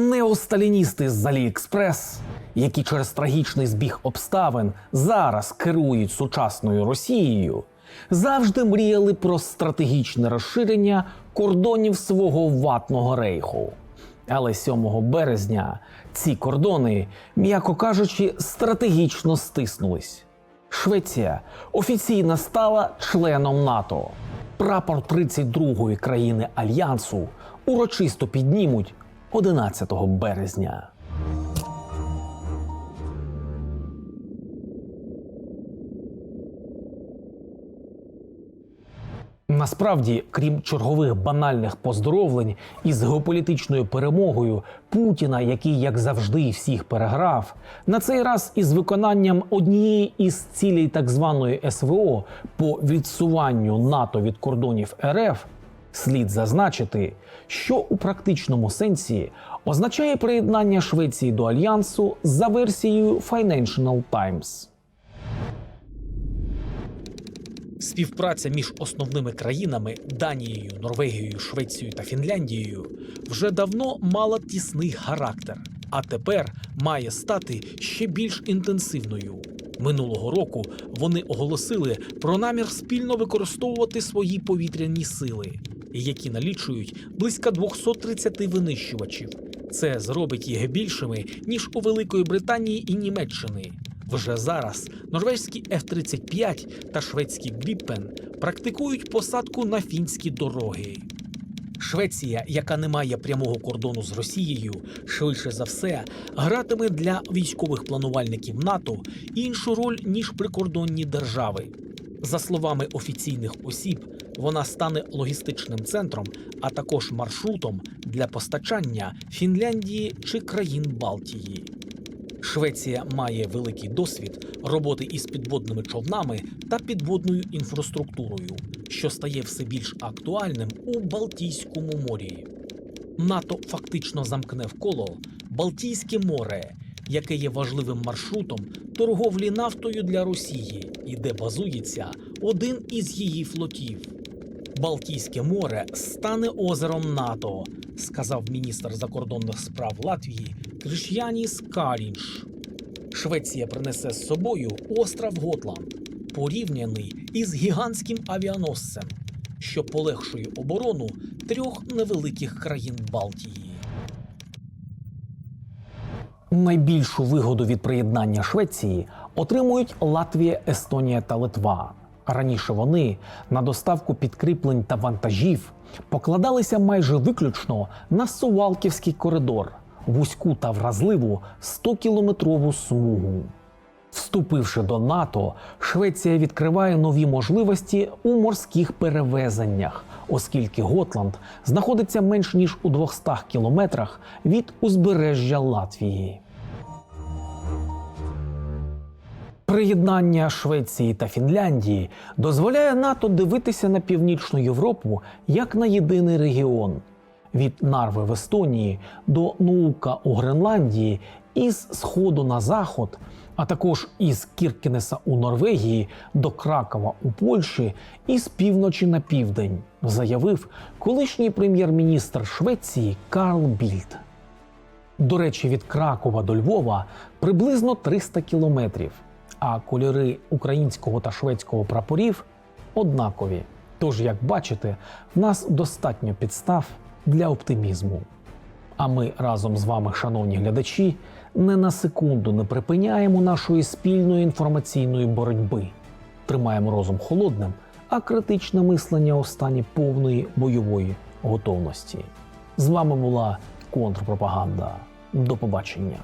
Неосталіністи з Аліекспрес, які через трагічний збіг обставин зараз керують сучасною Росією, завжди мріяли про стратегічне розширення кордонів свого ватного рейху. Але 7 березня ці кордони, м'яко кажучи, стратегічно стиснулись. Швеція офіційно стала членом НАТО. Прапор 32-ї країни альянсу урочисто піднімуть 11 березня. Насправді, крім чергових банальних поздоровлень із геополітичною перемогою Путіна, який, як завжди, всіх переграв, на цей раз із виконанням однієї із цілей так званої СВО по відсуванню НАТО від кордонів РФ, слід зазначити, що у практичному сенсі означає приєднання Швеції до альянсу за версією Financial Times. Співпраця між основними країнами Данією, Норвегією, Швецією та Фінляндією вже давно мала тісний характер, а тепер має стати ще більш інтенсивною. Минулого року вони оголосили про намір спільно використовувати свої повітряні сили, які налічують близько 230 винищувачів. Це зробить їх більшими ніж у Великої Британії і Німеччини. Вже зараз норвезькі F-35 та шведські Гріппен практикують посадку на фінські дороги. Швеція, яка не має прямого кордону з Росією, швидше за все гратиме для військових планувальників НАТО іншу роль ніж прикордонні держави. За словами офіційних осіб, вона стане логістичним центром, а також маршрутом для постачання Фінляндії чи країн Балтії. Швеція має великий досвід роботи із підводними човнами та підводною інфраструктурою, що стає все більш актуальним у Балтійському морі. НАТО фактично замкне в коло Балтійське море, яке є важливим маршрутом торговлі нафтою для Росії і де базується один із її флотів. Балтійське море стане озером НАТО, сказав міністр закордонних справ Латвії Криш'яніс Карінш. Швеція принесе з собою остров Готланд, порівняний із гігантським авіаносцем, що полегшує оборону трьох невеликих країн Балтії. Найбільшу вигоду від приєднання Швеції отримують Латвія, Естонія та Литва. Раніше вони на доставку підкріплень та вантажів покладалися майже виключно на Сувалківський коридор, вузьку та вразливу 100-кілометрову смугу. Вступивши до НАТО, Швеція відкриває нові можливості у морських перевезеннях, оскільки Готланд знаходиться менш ніж у 200 кілометрах від узбережжя Латвії. Приєднання Швеції та Фінляндії дозволяє НАТО дивитися на північну Європу як на єдиний регіон від Нарви в Естонії до Нуука у Гренландії, із сходу на заход, а також із Кіркенеса у Норвегії до Кракова у Польщі і з півночі на південь, заявив колишній прем'єр-міністр Швеції Карл Більд. До речі, від Кракова до Львова приблизно 300 кілометрів, а кольори українського та шведського прапорів однакові. Тож, як бачите, в нас достатньо підстав для оптимізму. А ми разом з вами, шановні глядачі, не на секунду не припиняємо нашої спільної інформаційної боротьби. Тримаємо розум холодним, а критичне мислення у стані повної бойової готовності. З вами була контрпропаганда. До побачення.